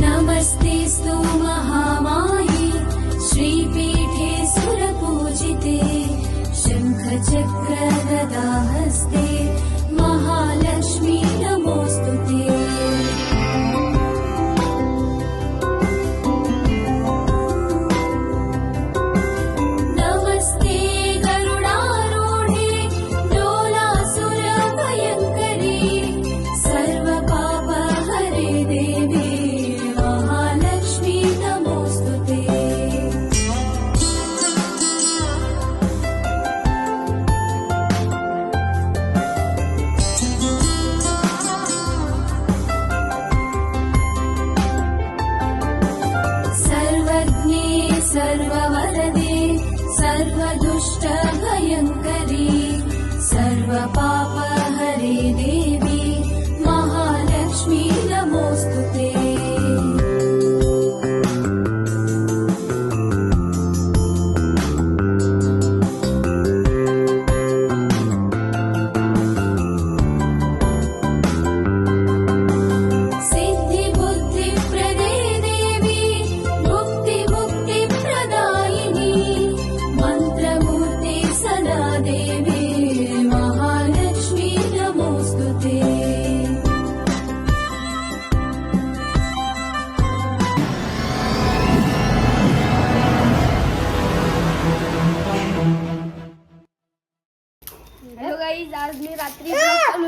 नमस्ते स्तोमहामायी श्रीपीठे सुरपूजिते शङ्खचक्र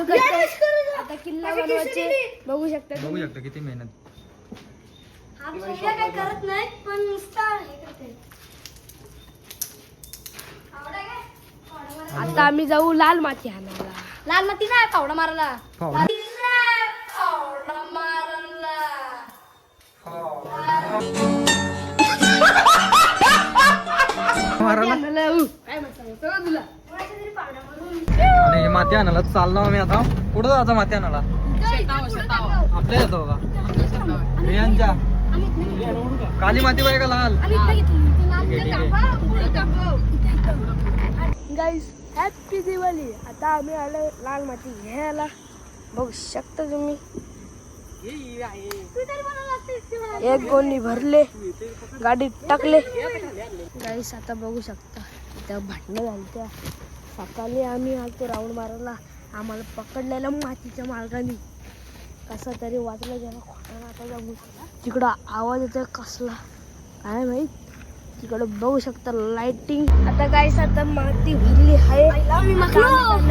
करते. आता किल्ला बनवायचे. बघू शकता बघू शकता किती मेहनत. काय करत नाही पण नुसता हे करते. आता आम्ही जाऊ लाल माती आणायला. लाल माती नाही पावडा मारायला. फावडा पावडा मारायला. मारायला. आणायला, उ, काय तुला? आणि माती आणायला चाललो आम्ही आता. कुठं जायचं माती आणायला? आपल्या येतो का रियांच्या काली माती पाहिजे का लाल? गाईस हॅपी दिवाळी आता आम्ही आलो लाल माती घ्यायला. बघू शकता तुम्ही. एक गोणी भरले गाडीत टाकले. गाईस आता बघू शकता. इथं भांडणं झाली त्या सकाळी आम्ही आलतो राऊंड मारायला. आम्हाला पकडलेलं मातीच्या मार्गाने. कसा तरी वाचलं गेला खोटा आता जाऊ तिकडं आवाज येतोय कसला? काय माहीत? तिकडं बघू शकता लाइटिंग आता गाईस आता माती भरली आहे.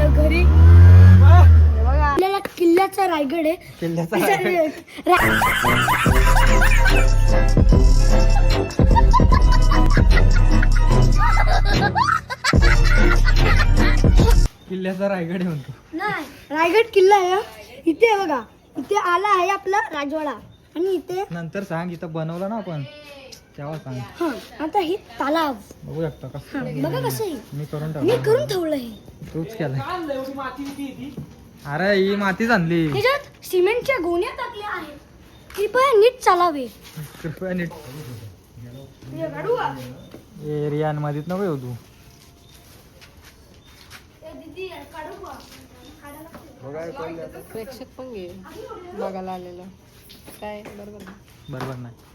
घरी. बघा. आपल्याला किल्ल्याचा रायगड आहे. किल्ल्याचा किल्ल्याचा रायगड आहे म्हणतो. नाही रायगड किल्ला आहे. इथे आहे बघा. इथे आला आहे आपला राजवाडा. आणि इथे नंतर सांग इथं बनवला ना आपण. तेव्हा सांग. हा आता हे तलाव. बघू शकता हा कसं बघा कसं आहे. मी करून मी करून ठेवलं हे तूच केलाय. अरे ही मातीच आणली. सिमेंटच्या गोण्या टाकल्या आहेत. पण नीट चालावे. कृपया नीट. एरिया मध्येच नको येऊ तू. प्रेक्षक पण घे. बघायला आलेलं. काय? बरोबर? बरोबर नाही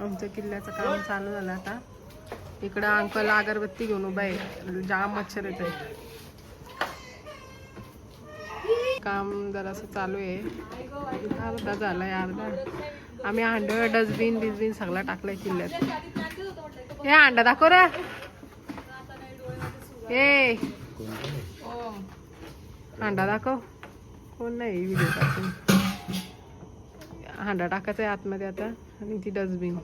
आमच्या किल्ल्याचं काम चालू झालं आता. इकडं अंकल अगरबत्ती घेऊन उभा आहे. जाम मच्छर येत आहे काम जरासं चालू आहे. अर्धा झालाय अर्धा. आम्ही हांड डस्टबिन बिस्बिन सगळं टाकलंय किल्ल्यात. हे अंडा दाखव रे. ए. हांडा दाखव. कोण नाही व्हिडिओ टाकून. हांडा टाकायचा आहे आतमध्ये आता आणि ती डस्टबिन.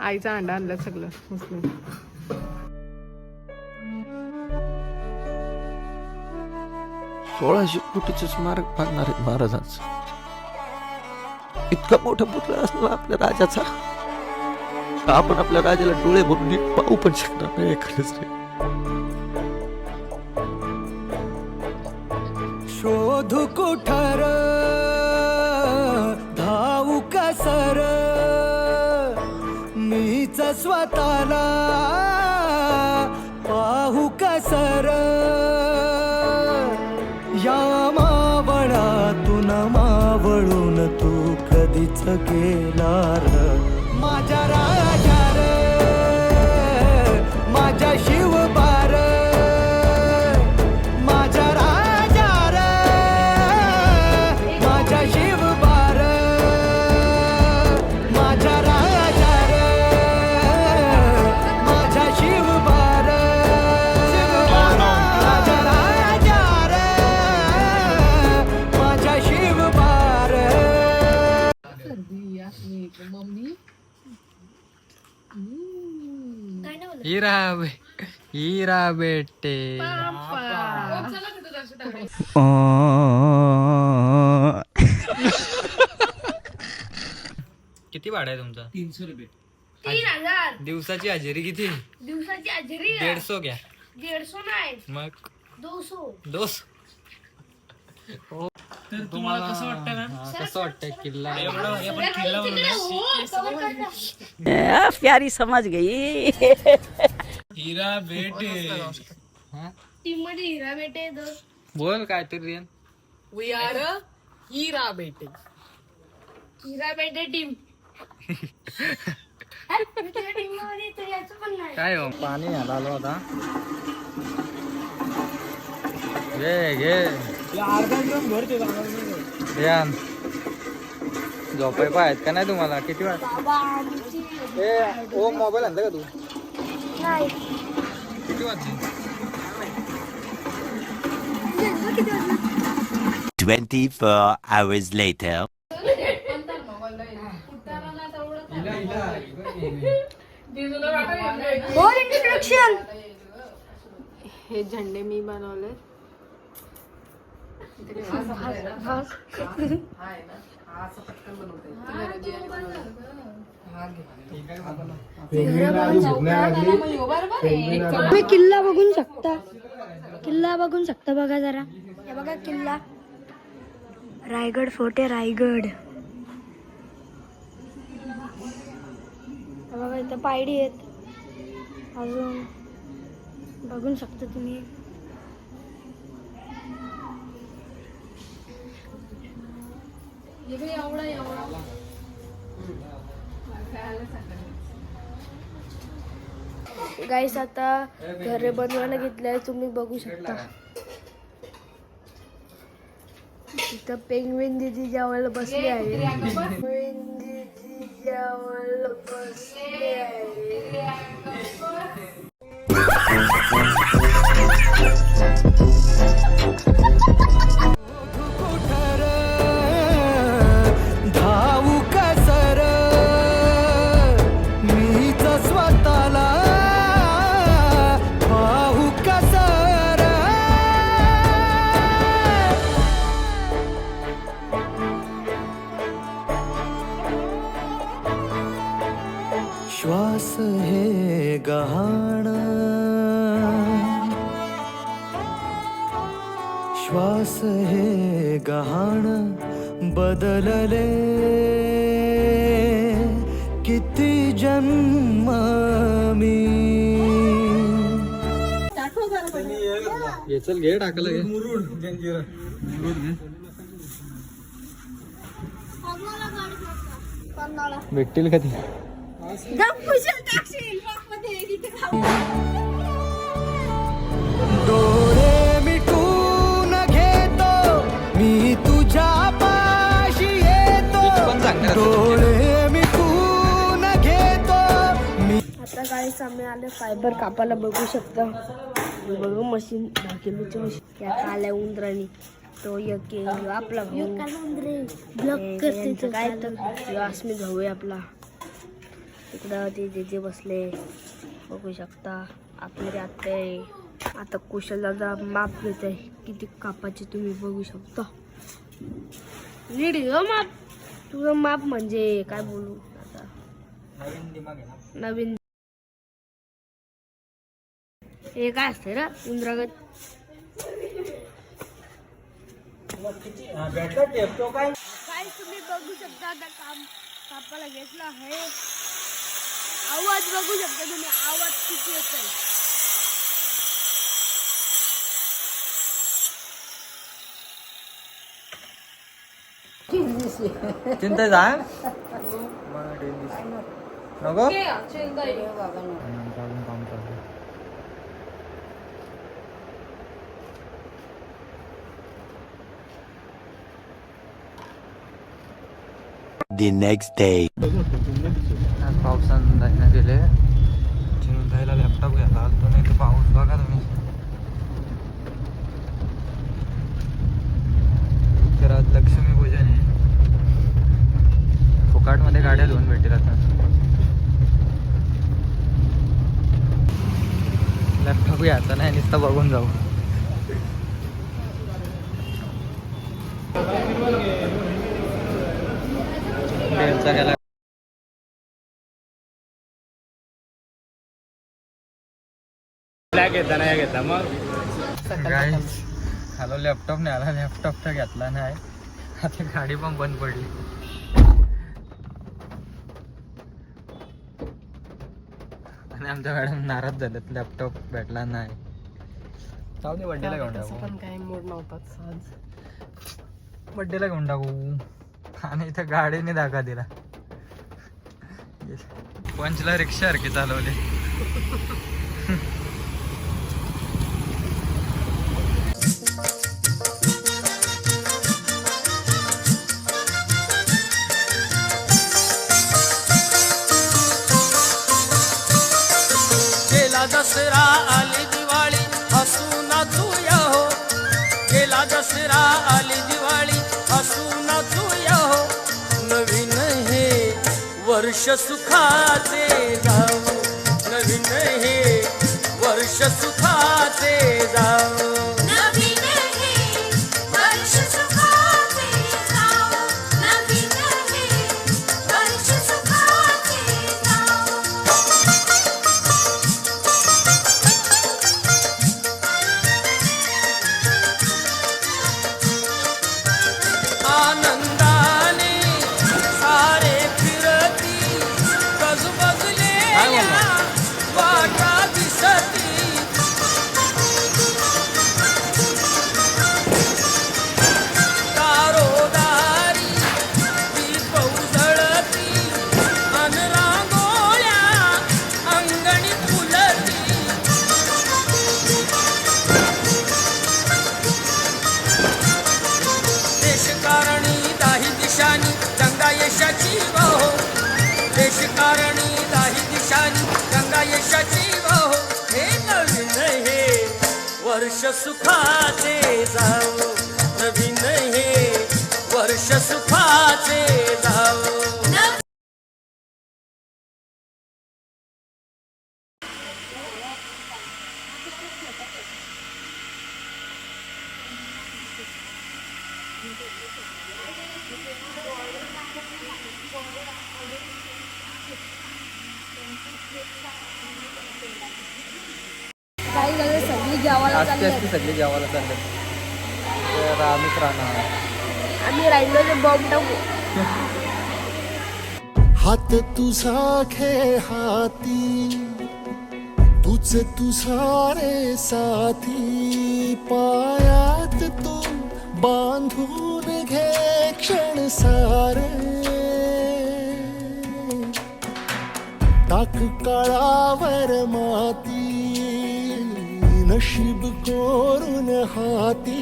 आईचा अंडा आणला सगळं उचलून सोळाशे कोटीचं स्मारक बघणार आहेत महाराजांचं. इतका मोठा पुतळा असला आपल्या राजाचा आपण आपल्या राजाला डोळे भरून नीट पाहू पण शकणार नाही एखादच नाही. शोधू का धावू मीच स्वतःला हिरा बे हिरा बेटे. किती भाडं आहे तुमचं? तीनशे रुपये. तीन हजार. दिवसाची हजेरी किती? दिवसाची हजेरी दीडसो घ्या. दीडशो नाही. मग? दोनशो. दोस तर तुम्हाला कसं वाटतं ना कसं वाटतं किल्ला? प्यारी समझ गई. हिरा बेटे. टीममध्ये हिरा बेटे दोन बोल काय तरी रियन वी आर हिरा बेटे. हिरा बेटे टीम. टीममध्ये तर याचं पण नाही. काय हो? पाणी आलो आता. घे घे. रियान. झोपाय पाहिजेत का नाही तुम्हाला? किती वाट ए ओ मोबाईल आणता का तू? 24 hours later. बोल इंट्रोडक्शन हे झेंडे मी बनवले तुम्ही किल्ला बघून शकता. किल्ला बघून शकता बघा जरा. हे बघा किल्ला. रायगड फोर्ट आहे रायगड. बघा इथं पायडी आहेत. अजून बघून शकता तुम्ही. गाईस आता घरे बनवायला घेतलंय तुम्ही बघू शकता. इथं पेंगविन दिदी जेवायला बसली आहे. पेंगविन दिदी जेवायला बसली आहे. गहाण। श्वास हे गहाण बदलले। किती जन्म मी चल घे टाकलं घे. मुरुड जंजीर भेटतील कधी डोळे मिटून घेतो मी तुझ्या पाशी येतो. डोळे मिटून घेतो मी आता गाईस आम्ही आले फायबर कापायला बघू शकता. बघू मशीन भाकिलीची मशीन त्या काल्या उंदराणी तो एक आपला ब्लॉक करते काय तर. भाऊ आहे आपला. तिकडं ते जेजे बसले बघू शकता. आपले आहे. आता कुशल दादा माप घेत आहे. किती कापाचे तुम्ही बघू शकता. नीट घे माप. तुझं माप म्हणजे काय बोलू आता? नवीन हे काय असते रे? इंद्रागत काय तुम्ही बघू शकता आता काम कापायला घेतलं आहे. आवाज बघू शकता तुम्ही आवाज किती येतोय. चिंता जा. नको? हम्म, चालून काम चालू आहे. The next day. पावसानं जायला गेले चिरून जायला लॅपटॉप घ्यायला आलतो नाही तर पाऊस. बघा तुम्ही. तर आज लक्ष्मी पूजन आहे. फुकाटमध्ये गाड्या धुवून भेटेल आता. लॅपटॉप घ्यायचा नाही नुसतं बघून जाऊ. गेला Guys, हॅलो लॅपटॉप नाही आला लॅपटॉप तर घेतला नाही. आता गाडी पण बंद पडली. आणि आमच्या मॅडम नाराज झालेत लॅपटॉप भेटला नाही. जाऊ दे बड्डेला घेऊन टाकू. पण काही मूड नव्हताच आज बड्डेला घेऊन टाकू. आणि इथं गाडीने धाका दिला. पंचला रिक्षा सारखी चालवली. वर्ष सुखाचे जाव नवीन हे वर्ष सुखाचे जाव असती सगळी जेवायला चालले? तर आम्हीच राहणार. आम्ही राहिलो ते बॉम्ब टाकू. हात तुझा खे हाती तुझ तुझा रे साथी. पायात तू बांधून घे क्षण सारे. टाक काळावर माती नशीब कोरून हाती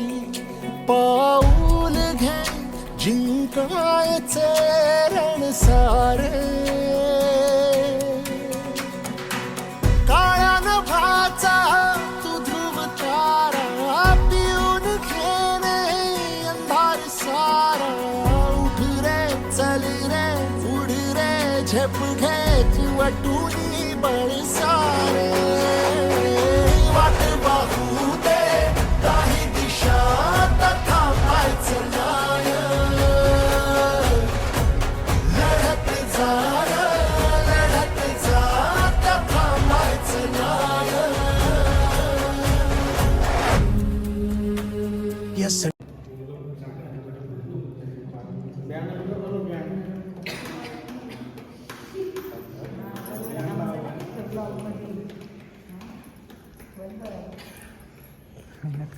पाऊल घे. जिंकायचे चरण सारे. काळ्या नभाचा तू ध्रुव तारा पिऊन घेणे अंधार सारा. उठ रे चल रे उड रे झेप घे वटुनी बळ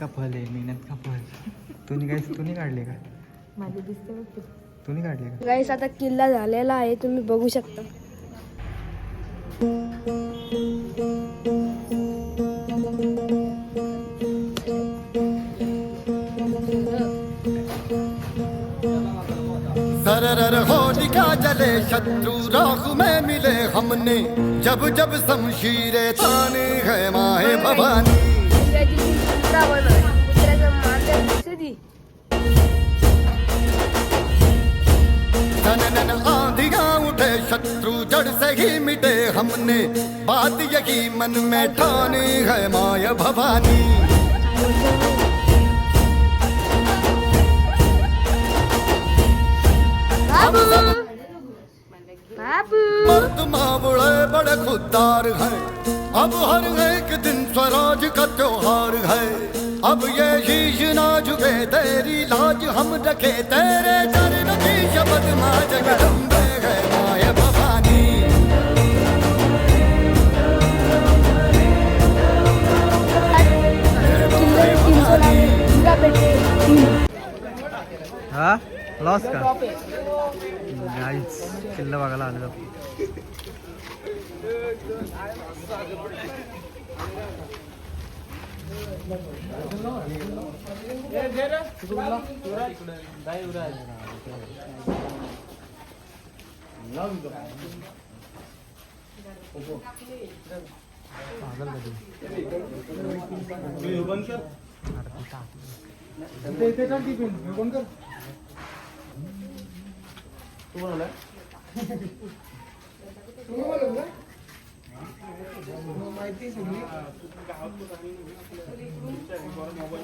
का फल आहे मेहनत का फल तुम्ही काय तुम्ही काढले का? माझे दिसते तुम्ही काढले का? गाईस आता किल्ला झालेला आहे तुम्ही बघू शकता. सरर होलिका जले शत्रु राख में मिले हमने। जब जब शमशीरे ताने है माए भवानी। से ही मिटे हमने। बात यही मन में ठाने है माया भवानी। बाबू। मर्द मावड़े बड़े खुददार हैं। अब हर एक दिन स्वराज का त्योहार है। अब ये शीश ना झुके तेरी लाज हम रखे। तेरे चरण की शपथ माँ जगदम्बे। हा? लॉस का? गाईच किल्ल बघायला आलो. आलेलो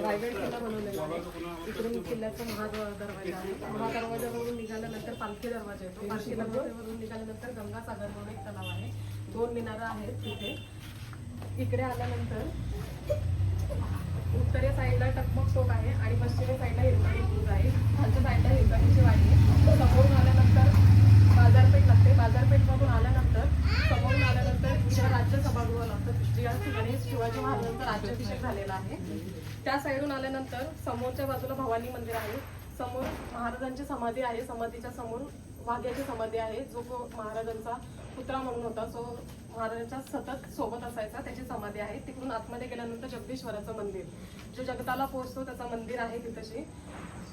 रायगड किल्ला बनवलेला आहे इकडून किल्ल्याचा महाद्वार दरवाजा आहे महादरवाजावरून निघाल्यानंतर पालखी दरवाजा येतो पालखी दरवाजावरून निघाल्यानंतर गंगासागर म्हणून एक तलाव आहे दोन मिनारं आहेत तिथे इकडे आल्यानंतर उत्तरे साईडला टकमक टोक आहे आणि पश्चिमे साईडला हिरकणी पूज आहे. खालच्या साईडला हिरकणीची वाडी आहे. समोरून आल्यानंतर बाजारपेठ लागते. बाजारपेठमधून आल्यानंतर समोरून आल्यानंतर इथे राज्य सभागृह लागतं या ठिकाणी शिवाजी महाराजांचा राज्याभिषेक झालेला आहे. त्या साईडून आल्यानंतर समोरच्या बाजूला भवानी मंदिर आहे. समोर महाराजांची समाधी आहे. समाधीच्या समोर वाघ्याची समाधी आहे. जो को- महाराजांचा पुत्रा म्हणून होता जो महाराजांच्या सतत सोबत असायचा त्याची समाधी आहे. तिकडून आतमध्ये गेल्यानंतर जगदीश्वराचं मंदिर. जो जगताला पोहोचतो त्याचं मंदिर आहे तिथशी.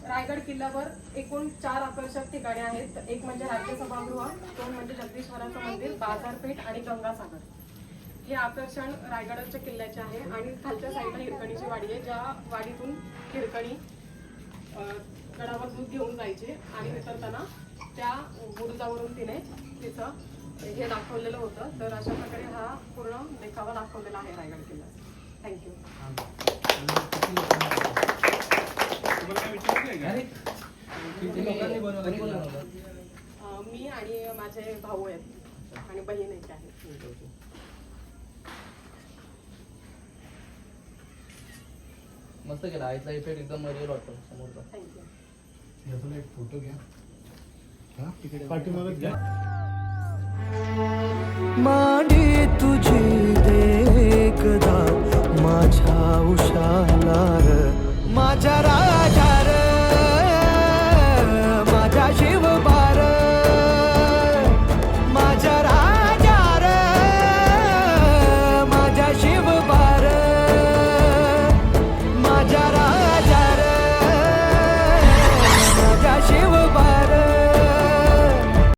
रायगड किल्ल्यावर एकूण चार आकर्षक ठिकाणे आहेत. एक म्हणजे राज्य सभागृह दोन म्हणजे जगदीश्वराचं मंदिर बाजारपेठ आणि गंगासागर. हे आकर्षण रायगडच्या किल्ल्याचे आहे आणि खालच्या साईडला हिरकणीची वाडी आहे ज्या वाडीतून हिरकणी गडावर दूध घेऊन जायचे आणि उतरताना त्या बुरुजावरून तिने तिचं हे दाखवलेलं होतं. तर अशा प्रकारे हा पूर्ण देखावा दाखवलेला आहे रायगड किल्ल्याचा थँक्यू मी आणि माझे भाऊ आहेत आणि बहीण एक आहे. मस्त केला. आईचा इफेक्ट एकदम रिअल वाटतो समोरचा. थँक्यू मांडी तुझी देखदा माझ्या उशाला माझ्या राजा